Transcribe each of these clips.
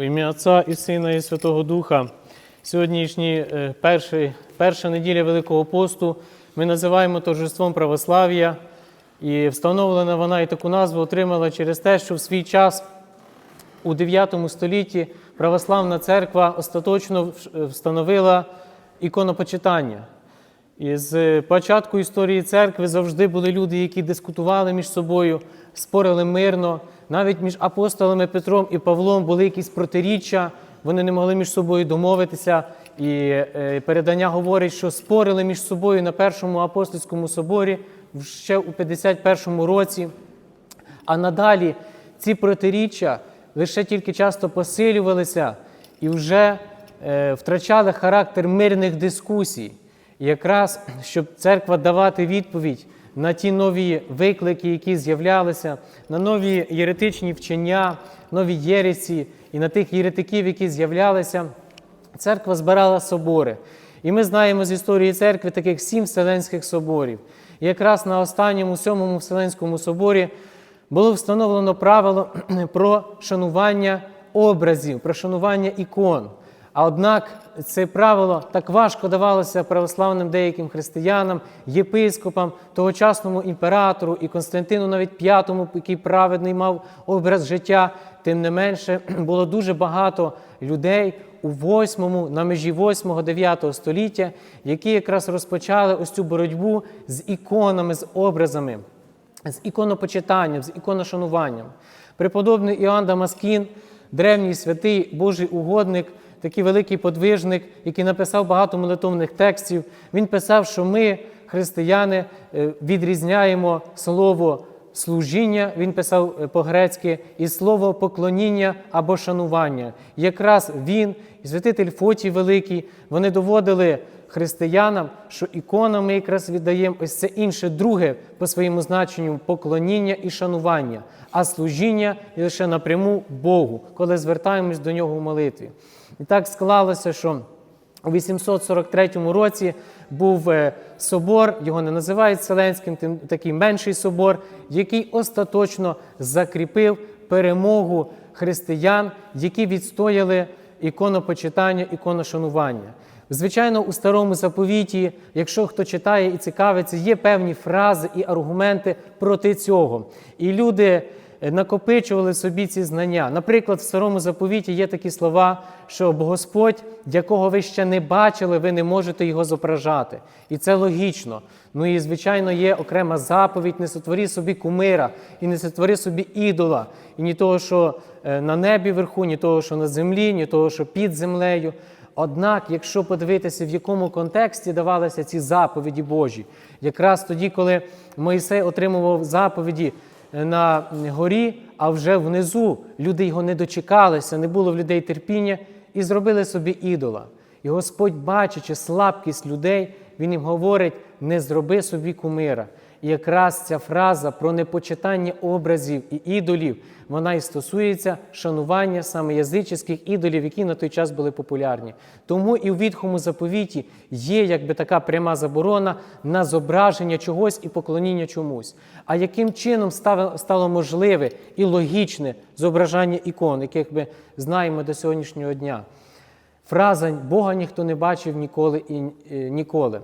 У ім'я Отця і Сина, і Святого Духа. Сьогоднішній е, перший, перша неділя Великого посту ми називаємо торжеством православ'я. І встановлена вона і таку назву отримала через те, що в свій час у 9 столітті православна церква остаточно встановила іконопочитання. І з початку історії церкви завжди були люди, які дискутували між собою, спорили мирно. Навіть між апостолами Петром і Павлом були якісь протиріччя, вони не могли між собою домовитися. І е, передання говорить, що спорили між собою на першому апостольському соборі ще у 51 році. А надалі ці протиріччя лише тільки часто посилювалися і вже е, втрачали характер мирних дискусій. І якраз щоб церква давати відповідь на ті нові виклики, які з'являлися, на нові єретичні вчення, нові єресі і на тих єретиків, які з'являлися, церква збирала собори. І ми знаємо з історії церкви таких сім Вселенських соборів. І якраз на останньому сьомому Вселенському соборі було встановлено правило про шанування образів, про шанування ікон. А однак це правило так важко давалося православним деяким християнам, єпископам, тогочасному імператору і Константину, навіть п'ятому, який праведний мав образ життя. Тим не менше, було дуже багато людей у 8, на межі 8-9 століття, які якраз розпочали ось цю боротьбу з іконами, з образами з іконопочитанням, з іконошануванням. Преподобний Іоанн Дамаскін, древній святий Божий угодник, такий великий подвижник, який написав багато молитовних текстів. Він писав, що ми, християни, е, відрізняємо слово служіння, він писав е, по-грецьки, і слово поклоніння або шанування. Якраз він і святитель Фотій Великий, вони доводили християнам, що іконам ми якраз віддаємо ось це інше друге по своєму значенню поклоніння і шанування, а служіння лише напряму Богу, коли звертаємось до нього в молитві. І так склалося, що у 843 році був е, собор, його не називають Вселенським, тим такий менший собор, який остаточно закріпив перемогу християн, які відстояли іконопочитання, іконошанування. Звичайно, у старому заповіті, якщо хто читає і цікавиться, є певні фрази і аргументи проти цього. І люди накопичували собі ці знання. Наприклад, в старому заповіті є такі слова, що Господь, якого ви ще не бачили, ви не можете його зображати. І це логічно. Ну і звичайно, є окрема заповідь: не сотворі собі кумира і не сотвори собі ідола, і ні того, що е, на небі вверху, ні того, що на землі, ні того, що під землею. Однак, якщо подивитися, в якому контексті давалися ці заповіді Божі, якраз тоді, коли Моїсей отримував заповіді е, на горі, а вже внизу люди його не дочекалися, не було в людей терпіння і зробили собі ідола. І Господь, бачачи слабкість людей, Він їм говорить: не зроби собі кумира. І якраз ця фраза про непочитання образів і ідолів, вона і стосується шанування саме язичних ідолів, які на той час були популярні. Тому і в відхому заповіті є якби така пряма заборона на зображення чогось і поклоніння чомусь. А яким чином стало, стало можливе і логічне зображання ікон, яких ми знаємо до сьогоднішнього дня? Фраза Бога ніхто не бачив ніколи і е, ніколи.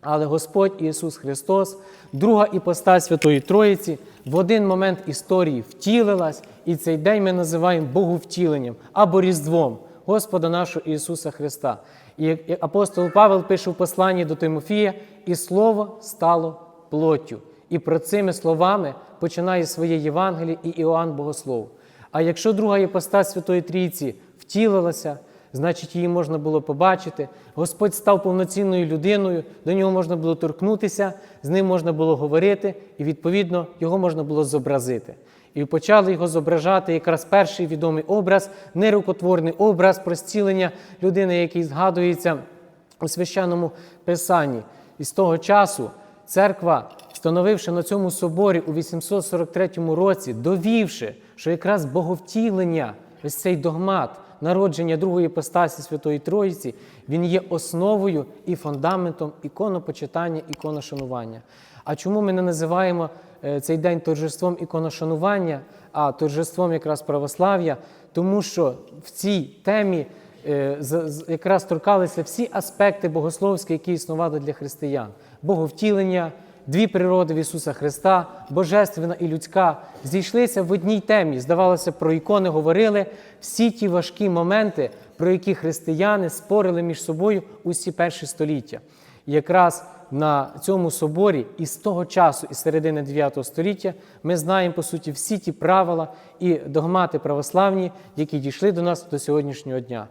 Але Господь Ісус Христос, друга іпостась Святої Троїці, в один момент історії втілилась, і цей день ми називаємо Боговтіленням або Різдвом Господа нашого Ісуса Христа. І апостол Павел пише в посланні до Тимофія, і Слово стало плоттю. І про цими словами починає своє Євангеліє і Іоанн Богослов. А якщо друга іпостась Святої Трійці втілилася, значить її можна було побачити. Господь став повноцінною людиною, до нього можна було торкнутися, з ним можна було говорити, і, відповідно, його можна було зобразити. І почали його зображати якраз перший відомий образ, нерукотворний образ про зцілення людини, який згадується у священному писанні. І з того часу церква, встановивши на цьому соборі у 843 році, довівши, що якраз боговтілення, ось цей догмат, народження другої постасі Святої Троїці, він є основою і фундаментом іконопочитання, іконошанування. А чому ми не називаємо е, цей день торжеством іконошанування, а торжеством якраз православ'я? тому що в цій темі е, якраз торкалися всі аспекти богословські, які існували для християн: боговтілення, дві природи в Ісуса Христа, божественна і людська, зійшлися в одній темі. Здавалося, про ікони говорили всі ті важкі моменти, про які християни спорили між собою усі перші століття. І якраз на цьому соборі із того часу, із середини 9 століття, ми знаємо по суті всі ті правила і догмати православні, які дійшли до нас до сьогоднішнього дня.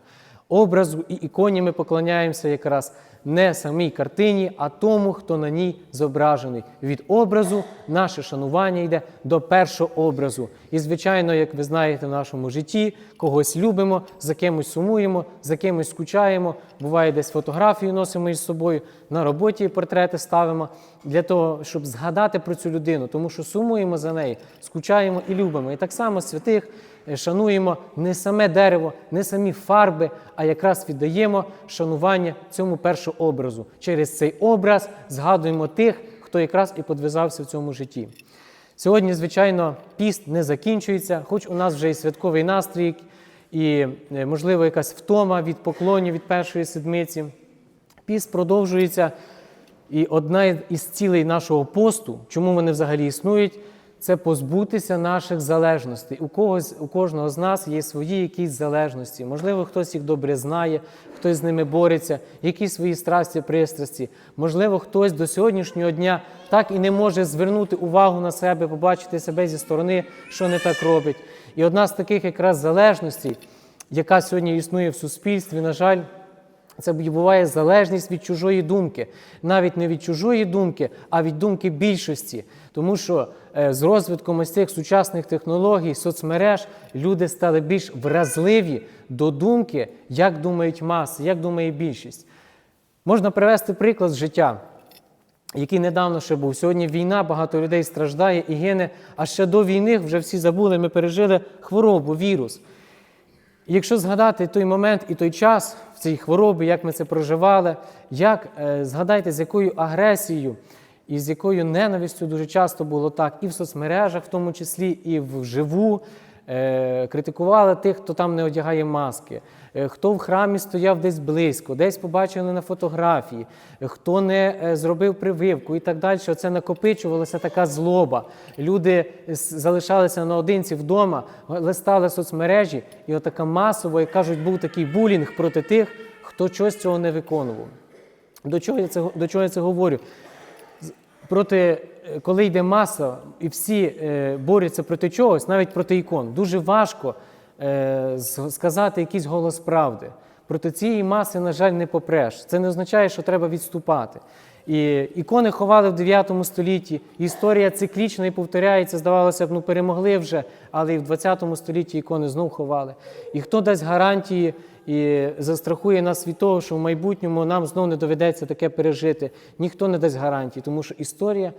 Образу і іконі ми поклоняємося якраз не самій картині, а тому, хто на ній зображений. Від образу наше шанування йде до першого образу. І, звичайно, як ви знаєте, в нашому житті когось любимо, за кимось сумуємо, за кимось скучаємо. Буває, десь фотографію носимо із собою, на роботі портрети ставимо для того, щоб згадати про цю людину, тому що сумуємо за нею, скучаємо і любимо. І так само святих шануємо не саме дерево, не самі фарби, а якраз віддаємо шанування цьому першому образу. Через цей образ згадуємо тих, хто якраз і подвизався в цьому житті. Сьогодні, звичайно, піст не закінчується, хоч у нас вже і святковий настрій, і, е, можливо, якась втома від поклонів від першої седмиці. Піст продовжується, і одна із цілей нашого посту, чому вони взагалі існують, це позбутися наших залежностей. У когось, у кожного з нас є свої якісь залежності. Можливо, хтось їх добре знає, хтось з ними бореться, якісь свої страсті, пристрасті. Можливо, хтось до сьогоднішнього дня так і не може звернути увагу на себе, побачити себе зі сторони, що не так робить. І одна з таких якраз залежностей, яка сьогодні існує в суспільстві, на жаль, це буває залежність від чужої думки, навіть не від чужої думки, а від думки більшості. Тому що е, з розвитком ось цих сучасних технологій, соцмереж, люди стали більш вразливі до думки, як думають маси, як думає більшість. Можна привести приклад з життя, який недавно ще був. Сьогодні війна, багато людей страждає і гине. А ще до війни вже всі забули, ми пережили хворобу, вірус. Якщо згадати той момент і той час цій хворобі, як ми це проживали, як е, згадайте, з якою агресією і з якою ненавистю дуже часто було так, і в соцмережах, в тому числі, і вживу, критикували тих, хто там не одягає маски, е, хто в храмі стояв десь близько, десь побачили на фотографії, е, хто не е, зробив прививку і так далі. Оце накопичувалася така злоба. Люди залишалися наодинці вдома, листали соцмережі, і отака масово, як кажуть, був такий булінг проти тих, хто щось цього не виконував. До чого я це, до чого я це говорю? Проти, коли йде маса, і всі е, борються проти чогось, навіть проти ікон, дуже важко е, сказати якийсь голос правди. Проти цієї маси, на жаль, не попреш. Це не означає, що треба відступати. І ікони ховали в 9 столітті. Історія циклічна і повторяється, здавалося б, ну перемогли вже, але і в 20 столітті ікони знов ховали. І хто дасть гарантії і застрахує нас від того, що в майбутньому нам знов не доведеться таке пережити. Ніхто не дасть гарантії, тому що історія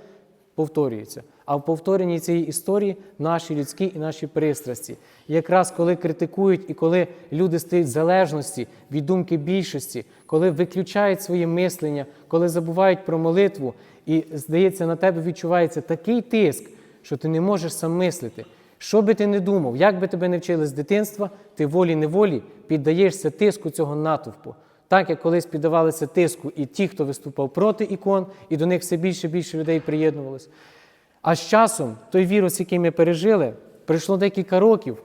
повторюється. А в повторенні цієї історії наші людські і наші пристрасті. Якраз коли критикують і коли люди стають залежності від думки більшості, коли виключають своє мислення, коли забувають про молитву, і здається, на тебе відчувається такий тиск, що ти не можеш сам мислити. Що би ти не думав, як би тебе не вчили з дитинства, ти волі-неволі піддаєшся тиску цього натовпу. Так як колись піддавалися тиску і ті, хто виступав проти ікон, і до них все більше і більше людей приєднувалось. А з часом той вірус, який ми пережили, пройшло декілька років,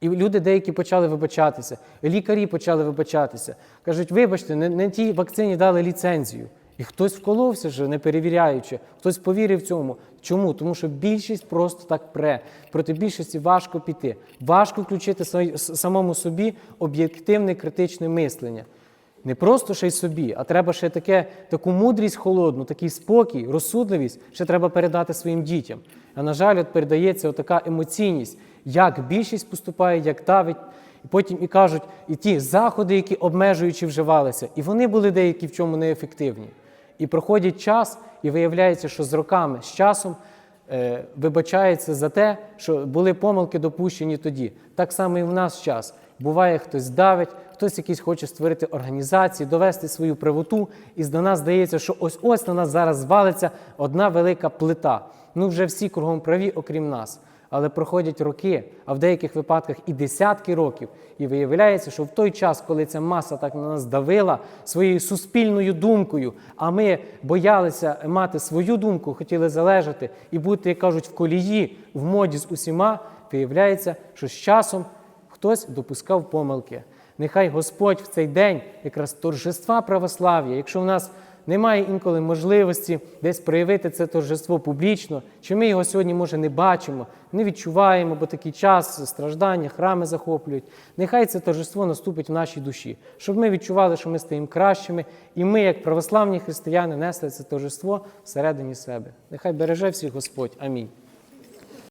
і люди деякі почали вибачатися, лікарі почали вибачатися. Кажуть, вибачте, не, не тій вакцині дали ліцензію. І хтось вколовся вже, не перевіряючи, хтось повірив цьому. Чому? Тому що більшість просто так пре. Проти більшості важко піти. Важко включити самому собі об'єктивне критичне мислення. Не просто ще й собі, а треба ще таке, таку мудрість холодну, такий спокій, розсудливість ще треба передати своїм дітям. А на жаль, от передається така емоційність, як більшість поступає, як давить. І потім і кажуть, і ті заходи, які обмежуючи вживалися, і вони були деякі в чому неефективні. І проходить час, і виявляється, що з роками, з часом е, вибачається за те, що були помилки допущені тоді. Так само і в нас час. Буває, хтось давить, хтось якийсь хоче створити організації, довести свою правоту, і до нас здається, що ось ось на нас зараз звалиться одна велика плита. Ну вже всі кругом праві, окрім нас. Але проходять роки, а в деяких випадках і десятки років. І виявляється, що в той час, коли ця маса так на нас давила своєю суспільною думкою, а ми боялися мати свою думку, хотіли залежати і бути, як кажуть, в колії, в моді з усіма, виявляється, що з часом хтось допускав помилки. Нехай Господь в цей день, якраз торжества православ'я, якщо в нас немає інколи можливості десь проявити це торжество публічно, чи ми його сьогодні, може, не бачимо, не відчуваємо, бо такий час страждання, храми захоплюють. Нехай це торжество наступить в нашій душі, щоб ми відчували, що ми стаємо кращими, і ми, як православні християни, несли це торжество всередині себе. Нехай береже всіх Господь. Амінь.